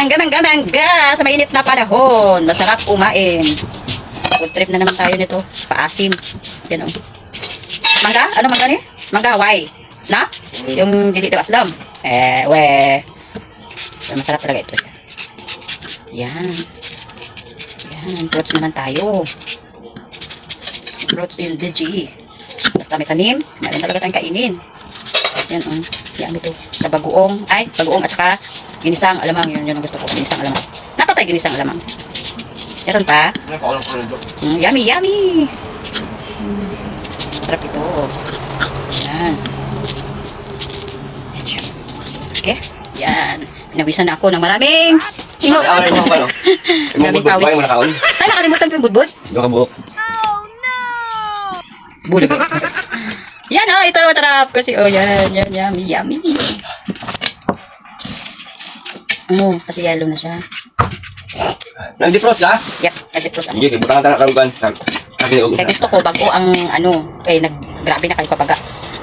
Mangga, mangga, mangga! Sa mainit na panahon. Masarap kumain. Food trip na naman tayo nito. Paasim. Yan o. Mangga? Ano mangga ni? Mangga Hawaii. Na? Yung diba asdam. Eh, we. Masarap talaga ito. Yan. Yan. Fruits naman tayo. Fruits in veggie. Basta may tanim, meron talaga tayong kainin. Yan o. Yan ito. Sa bagoong. Ay, bagoong at saka ginisang alamang. Yun, yun ang gusto ko. Ginisang alamang. Napatay ginisang alamang. Meron pa. Nakakawalan ko rin. Mm, yummy, yummy. Mm, sarap ito. Yan. Yan siya. Okay? Yan. Pinawisan na ako ng maraming singot. Ay, awalin mo ako, ano? Maraming Ibang pawis. Ay, mo nakaon. Ay, nakalimutan ko yung budbud. Yung kabuok. Bulig. Yan oh, ito masarap kasi oh yan, yan, yummy, yummy. Oh, kasi yellow na siya. Nag-defrost ka? Yep, nag-defrost ako. Sige, kibutangan tayo karugan. Sabi ni Kaya gusto ko, bago ang ano, eh, nag, grabe na kayo papaga.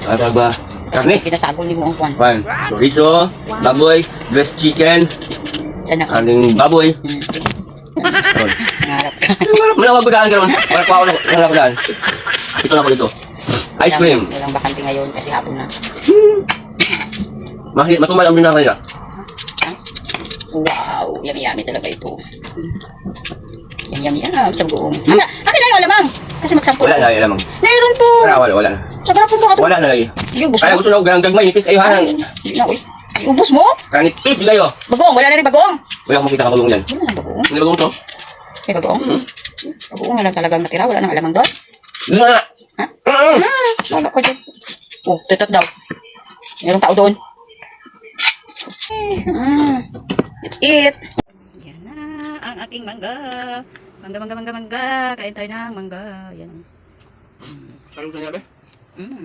Ano ba? Karne? Pinasagol ni mo ang kwan. Chorizo, baboy, dressed chicken, Sana ka. kaning baboy. Hmm. Ayun. Nangarap ka. Malawag ko daan ka naman. Wala ko ko daan. Ito na po dito. Ice cream. Walang, bakante ngayon kasi hapon na. Mahit, matumal ang binaka niya. Wow, yummy yummy talaga ito. Yummy yummy yum sa buong. Asa, akin na yung alamang. Kasi magsampo. Wala na lagi lamang. Meron po. Wala, wala, wala. Sa garapon ko ato. Wala na lagi. Yung ubos Kaya gusto na ko ganang gagmay. Nipis ayo Ay, hanang. hindi na, uy. Ubos mo? Kanit tip kayo. Bagoong, wala na rin bagoong. Wala akong makita ka bagong yan. Wala na bagoong. Hindi bagong to. May bagoong. Hmm. Bagoong na lang talagang natira. Wala nang alamang doon. Na. Ha? Mm. Ah, wala ko dyan. Oh, tutot daw. Mayroong tao doon. Okay. Mm. That's it. Yan na ang aking mangga. Mangga, mangga, mangga, mangga. Kain tayo ng mangga. Yan. Anong sinabi? Mm.